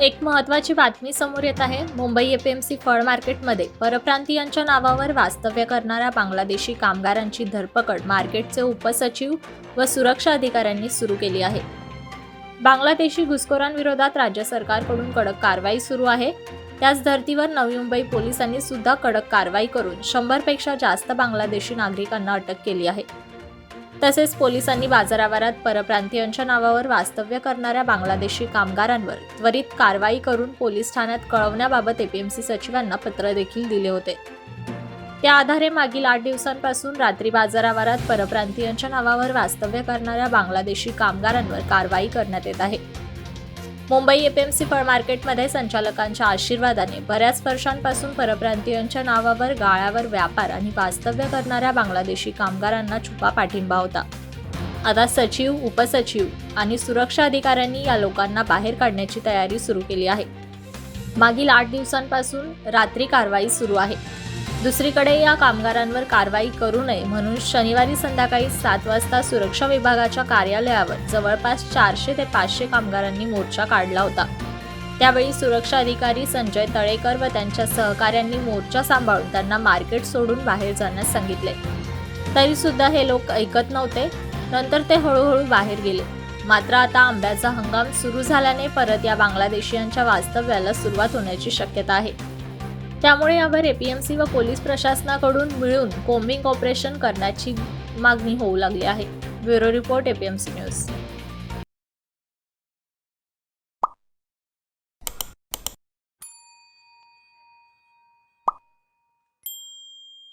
एक महत्त्वाची बातमी समोर येत आहे. मुंबई एपीएमसी फळ मार्केटमध्ये परप्रांतीयांच्या नावावर वास्तव्य करणाऱ्या बांगलादेशी कामगारांची धरपकड मार्केटचे उपसचिव व सुरक्षा अधिकाऱ्यांनी सुरू केली आहे. बांगलादेशी घुसखोरांविरोधात राज्य सरकारकडून कडक कारवाई सुरू आहे. त्याच धर्तीवर नवी मुंबई पोलिसांनी सुद्धा कडक कारवाई करून शंभरपेक्षा जास्त बांगलादेशी नागरिकांना अटक केली आहे. तसेच पोलिसांनी बाजारावरात परप्रांतीयांच्या नावावर वास्तव्य करणाऱ्या बांगलादेशी कामगारांवर त्वरित कारवाई करून पोलीस ठाण्यात कळवण्याबाबत एपीएमसी सचिवांना पत्र देखील दिले होते. त्या आधारे मागील आठ दिवसांपासून रात्री बाजारावरात परप्रांतीयांच्या नावावर वास्तव्य करणाऱ्या बांगलादेशी कामगारांवर कारवाई करण्यात येत आहे. मुंबई एपीएमसी फळ मार्केटमध्ये संचालकांच्या आशीर्वादाने बऱ्याच वर्षांपासून परप्रांतीयांच्या नावावर गाळ्यावर व्यापार आणि वास्तव्य करणाऱ्या बांगलादेशी कामगारांना छुपा पाठिंबा होता. आता सचिव उपसचिव आणि सुरक्षा अधिकाऱ्यांनी या लोकांना बाहेर काढण्याची तयारी सुरू केली आहे. मागील आठ दिवसांपासून रात्री कारवाई सुरू आहे. दुसरीकडे या कामगारांवर कारवाई करू नये म्हणून शनिवारी संध्याकाळी सात वाजता सुरक्षा विभागाच्या कार्यालयावर जवळपास चारशे ते पाचशे कामगारांनी मोर्चा काढला होता. त्यावेळी सुरक्षा अधिकारी संजय तळेकर व त्यांच्या सहकाऱ्यांनी मोर्चा सांभाळून त्यांना मार्केट सोडून बाहेर जाण्यास सांगितले. तरी सुद्धा हे लोक ऐकत नव्हते. नंतर ते हळूहळू बाहेर गेले. मात्र आता आंब्याचा हंगाम सुरू झाल्याने परत या बांगलादेशीयांच्या वास्तव्याला सुरुवात होण्याची शक्यता आहे. त्यामुळे यावर एपीएमसी व पोलीस प्रशासनाकडून मिळून कोम्बिंग ऑपरेशन करण्याची मागणी होऊ लागली आहे. Bureau report APMC news.